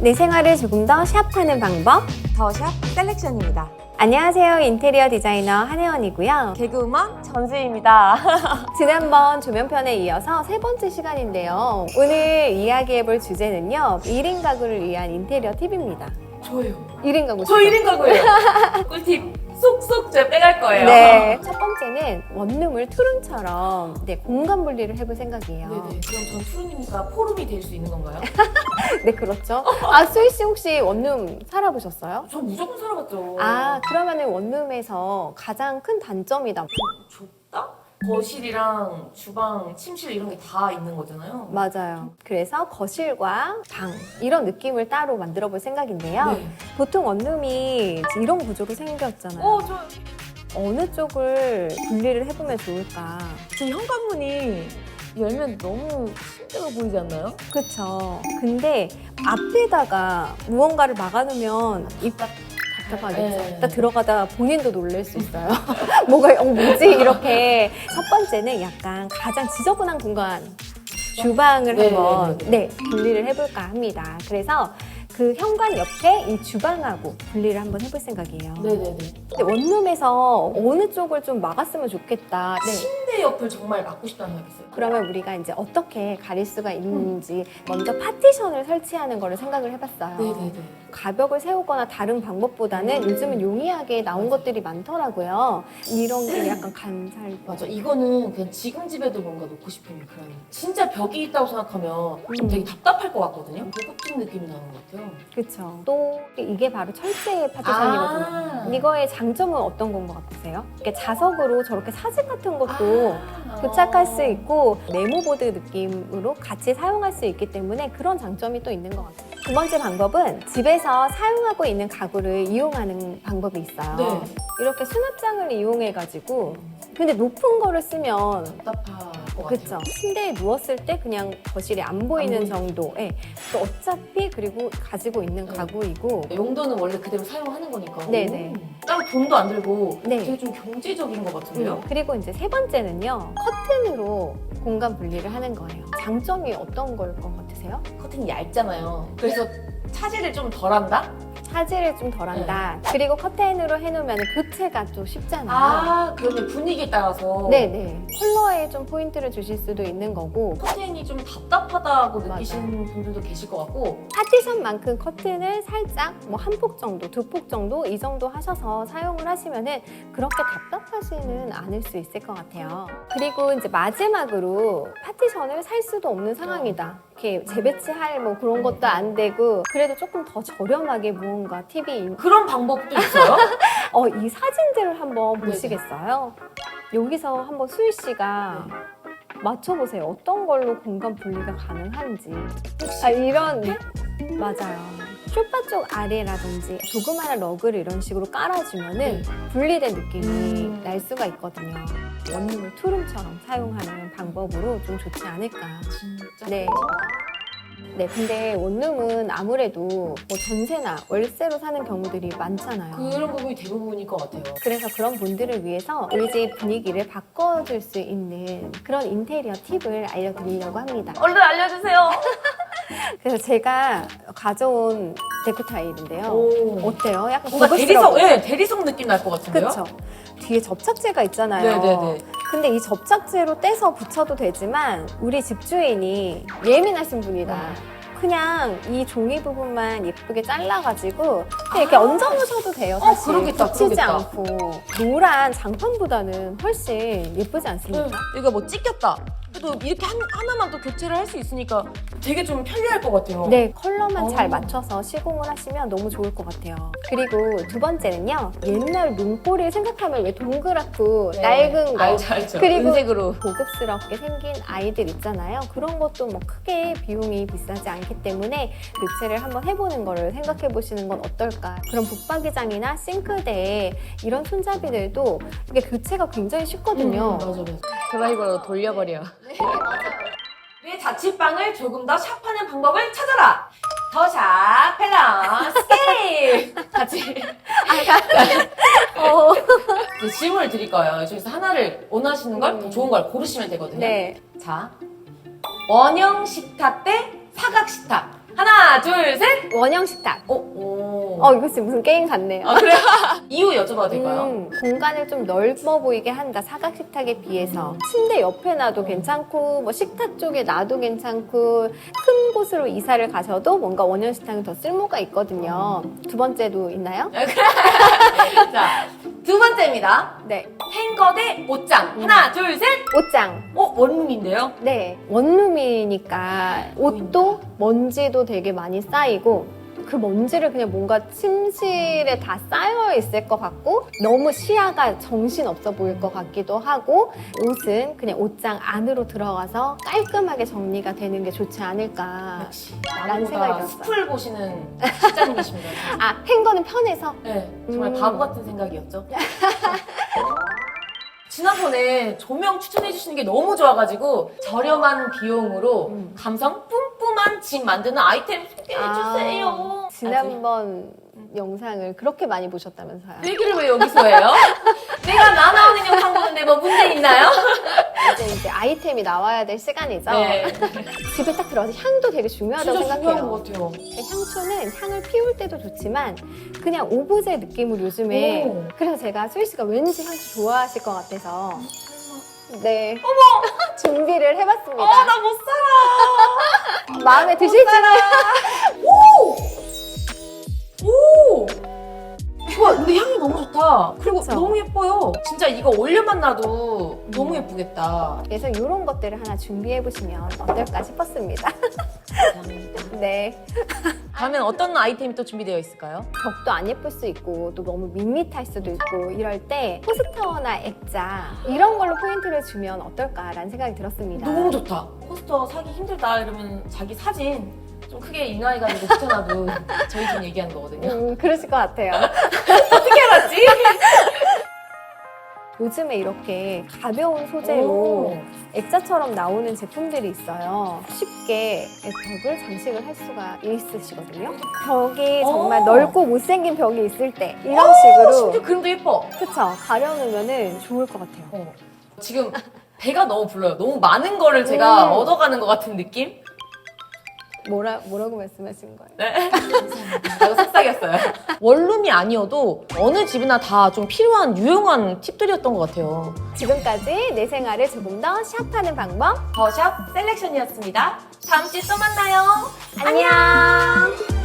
내 생활을 조금 더 샵하는 방법. 더샵 셀렉션입니다. 안녕하세요. 인테리어 디자이너 한혜원이고요. 개그우먼 전수희입니다. 지난번 조명편에 이어서 세 번째 시간인데요. 오늘 이야기해볼 주제는요. 1인 가구를 위한 인테리어 팁입니다. 저예요. 1인 가구. 저 1인 가구예요. 꿀팁 쏙쏙 제가 빼갈 거예요. 네. 첫 번째는 원룸을 투룸처럼 네, 공간 분리를 해볼 생각이에요. 네네. 그럼 전 푸른이니까 포름이 될 수 있는 건가요? 네, 그렇죠. 아, 수희 씨 혹시 원룸 살아보셨어요? 전 무조건 살아봤죠. 아, 그러면은 원룸에서 가장 큰 단점이다. 좁다? 거실이랑 주방, 침실 이런 게 다 있는 거잖아요. 맞아요. 그래서 거실과 방 이런 느낌을 따로 만들어 볼 생각인데요. 네. 보통 원룸이 이런 구조로 생겼잖아요. 어, 저, 어느 쪽을 분리를 해보면 좋을까? 저 현관문이 열면 너무 힘들어 보이지 않나요? 그쵸. 근데 앞에다가 무언가를 막아놓으면 입 답답하겠죠. 네. 딱 들어가다 본인도 놀랄 수 있어요. 뭐가, 어, 뭐지? 이렇게. 첫 번째는 약간 가장 지저분한 공간, 주방을 네, 한번, 네, 네, 분리를 해볼까 합니다. 그래서 그 현관 옆에 이 주방하고 분리를 한번 해볼 생각이에요. 네네네. 근데 원룸에서 어느 쪽을 좀 막았으면 좋겠다. 네. 침대 옆을 정말 막고 싶다는 생각이 있어요. 그러면 우리가 이제 어떻게 가릴 수가 있는지 먼저 파티션을 설치하는 거를 생각을 해봤어요. 네네네. 가벽을 세우거나 다른 방법보다는 요즘은 용이하게 나온 것들이 많더라고요. 이런 게 약간 간살. 맞아. 이거는 그냥 지금 집에도 뭔가 놓고 싶은 그런 진짜 벽이 있다고 생각하면 좀 되게 답답할 것 같거든요. 고급진 느낌이 나는 것 같아요. 그렇죠. 또 이게 바로 철제 파티션이거든요. 아. 이거의 장점은 어떤 건 것 같으세요? 이렇게 자석으로 저렇게 사진 같은 것도 아. 부착할 수 있고 네모보드 느낌으로 같이 사용할 수 있기 때문에 그런 장점이 또 있는 것 같아요. 두 번째 방법은 집에서 사용하고 있는 가구를 이용하는 방법이 있어요. 네. 이렇게 수납장을 이용해가지고 근데 높은 거를 쓰면 답답할 것 같아요. 그쵸. 침대에 누웠을 때 그냥 거실이 안 보이는 보이는. 정도. 예. 또 어차피 그리고 가지고 있는 네. 가구이고 용도는 원래 그대로 사용하는 거니까. 네네. 오. 따로 돈도 안 들고 네. 되게 좀 경제적인 것 같은데요. 음, 그리고 이제 세 번째는요. 커튼으로 공간 분리를 하는 거예요. 장점이 어떤 걸 것 같으세요? 커튼이 얇잖아요. 그래서 차지를 좀 덜한다? 차지를 좀 덜한다. 그리고 커튼으로 해놓으면 교체가 또 쉽잖아요. 아, 그러면 분위기에 따라서 네네. 컬러에 좀 포인트를 주실 수도 있는 거고 커튼이 좀 답답하다고. 느끼시는 분들도 계실 것 같고 파티션만큼 커튼을 살짝 뭐 한 폭 정도, 두 폭 정도 이 정도 하셔서 사용을 하시면은 그렇게 답답하지는 않을 수 있을 것 같아요. 그리고 이제 마지막으로 파티션을 살 수도 없는 상황이다. 이렇게 재배치할 뭐 그런 것도 안 되고 그래도 조금 더 저렴하게 무언가 있- 그런 방법도 있어요? 어, 이 사진들을 한번 네네. 보시겠어요? 여기서 한번 수희 씨가 맞춰보세요. 어떤 걸로 공간 분리가 가능한지. 아, 이런. 맞아요. 쇼파 쪽 아래라든지 조그마한 러그를 이런 식으로 깔아주면은 네. 분리된 느낌이 음. 날 수가 있거든요. 원룸을 투룸처럼 사용하는 방법으로 좀 좋지 않을까. 진짜 네. 네, 근데 원룸은 아무래도 뭐 전세나 월세로 사는 경우들이 많잖아요. 그런 부분이 대부분일 것 같아요. 그래서 그런 분들을 위해서 우리 집 분위기를 바꿔줄 수 있는 그런 인테리어 팁을 알려드리려고 합니다. 얼른 알려주세요. 그래서 제가 가져온 데코 타일인데요. 오. 어때요? 약간 뭔가 고급스러워. 대리석, 예, 대리석 느낌 날 것 같은데요? 그쵸? 뒤에 접착제가 있잖아요. 네네네. 근데 이 접착제로 떼서 붙여도 되지만 우리 집주인이 예민하신 분이다. 음. 그냥 이 종이 부분만 예쁘게 잘라가지고 그냥 이렇게 얹어 놓으셔도 돼요. 아. 어, 사실 그러겠다, 붙이지 그러겠다. 않고 노란 장판보다는 훨씬 예쁘지 않습니까? 응. 이거 뭐 찢겼다. 그래도 이렇게 한, 하나만 또 교체를 할 수 있으니까 되게 좀 편리할 것 같아요. 네, 컬러만 어. 잘 맞춰서 시공을 하시면 너무 좋을 것 같아요. 그리고 두 번째는요, 옛날 문고리를 생각하면 왜 동그랗고 낡은 거. 알죠, 알죠. 그리고- 은색으로. 고급스럽게 생긴 아이들 있잖아요. 그런 것도 뭐 크게 비용이 비싸지 않기 때문에 교체를 한번 해보는 거를 생각해 보시는 건 어떨까. 그런 붙박이장이나 싱크대에 이런 손잡이들도 이게 교체가 굉장히 쉽거든요. 음, 맞아, 맞아. 드라이버로 돌려버려. 내 자취방을 조금 더 샵하는 방법을 찾아라. 더샵 밸런스 게임 같이 어, 이제 질문을 드릴 거예요. 저기서 하나를 원하시는 걸더 좋은 걸 고르시면 되거든요. 네. 자, 원형 식탁 대 사각 식탁. 하나, 둘, 셋. 원형 식탁. 오, 오. 어, 지금 무슨 게임 같네요. 아, 그래요? 이유 여쭤봐도 될까요? 음, 공간을 좀 넓어 보이게 한다. 사각 식탁에 비해서 침대 옆에 놔도 괜찮고 뭐 식탁 쪽에 놔도 괜찮고 큰 곳으로 이사를 가셔도 뭔가 원형 식탁은 더 쓸모가 있거든요. 두 번째도 있나요? 자, 두 번째입니다. 네, 행거 대 옷장. 하나, 둘, 셋. 옷장. 어, 원룸인데요? 네, 원룸이니까 옷도 먼지도 되게 많이 쌓이고 그 먼지를 그냥 뭔가 침실에 다 쌓여 있을 것 같고 너무 시야가 정신 없어 보일 것 같기도 하고 옷은 그냥 옷장 안으로 들어가서 깔끔하게 정리가 되는 게 좋지 않을까. 역시. 라는 생각이 나보다 들었어요. 숲을 보시는 실장님이십니다. 아, 행거는 편해서 네, 정말 음. 바보 같은 생각이었죠. 지난번에 조명 추천해 주시는 게 너무 좋아가지고 저렴한 비용으로 음. 감성 뿜뿜한 집 만드는 아이템 소개해 주세요. 아, 지난번 영상을 그렇게 많이 보셨다면서요. 얘기를 왜 여기서 해요? 내가 나 나오는 영상 보는데 뭐 문제 있나요? 이제 이제 아이템이 나와야 될 시간이죠. 네. 집에 딱 들어가서 향도 되게 중요하다고 진짜 생각해요. 중요한 것 같아요. 향초는 향을 피울 때도 좋지만 그냥 오브제 느낌으로 요즘에 오. 그래서 제가 수희 씨가 왠지 향초 좋아하실 것 같아서 네 어머 준비를 해봤습니다. 아, 나 못 살아. 마음에 드실지는 오! 와, 근데 향이 너무 좋다. 그리고 그쵸? 너무 예뻐요. 진짜 이거 올려만 놔도 너무 예쁘겠다. 그래서 이런 것들을 하나 준비해 보시면 어떨까 싶었습니다. 네 다음엔 어떤 아이템이 또 준비되어 있을까요? 벽도 안 예쁠 수 있고 또 너무 밋밋할 수도 있고 이럴 때 포스터나 액자 이런 걸로 포인트를 주면 어떨까라는 생각이 들었습니다. 너무 좋다. 포스터 사기 힘들다 이러면 자기 사진 좀 크게 인화해가지고 붙여놔도 저희 집 얘기하는 거거든요. 음, 그러실 것 같아요. 어떻게 알았지? 요즘에 이렇게 가벼운 소재로 오. 액자처럼 나오는 제품들이 있어요. 쉽게 벽을 장식을 할 수가 있으시거든요. 벽이 정말 오. 넓고 못생긴 벽이 있을 때 이런 어, 식으로 심지어 그림도 예뻐. 그쵸 가려놓으면 좋을 것 같아요. 어. 지금 배가 너무 불러요. 너무 많은 거를 제가 음. 얻어가는 것 같은 느낌? 뭐라 뭐라고 말씀하신 거예요? 네. 나도 속삭였어요. 원룸이 아니어도 어느 집이나 다 좀 필요한 유용한 팁들이었던 것 같아요. 지금까지 내 생활을 조금 더 샵하는 방법 더샵 셀렉션이었습니다. 다음 주에 또 만나요. 안녕.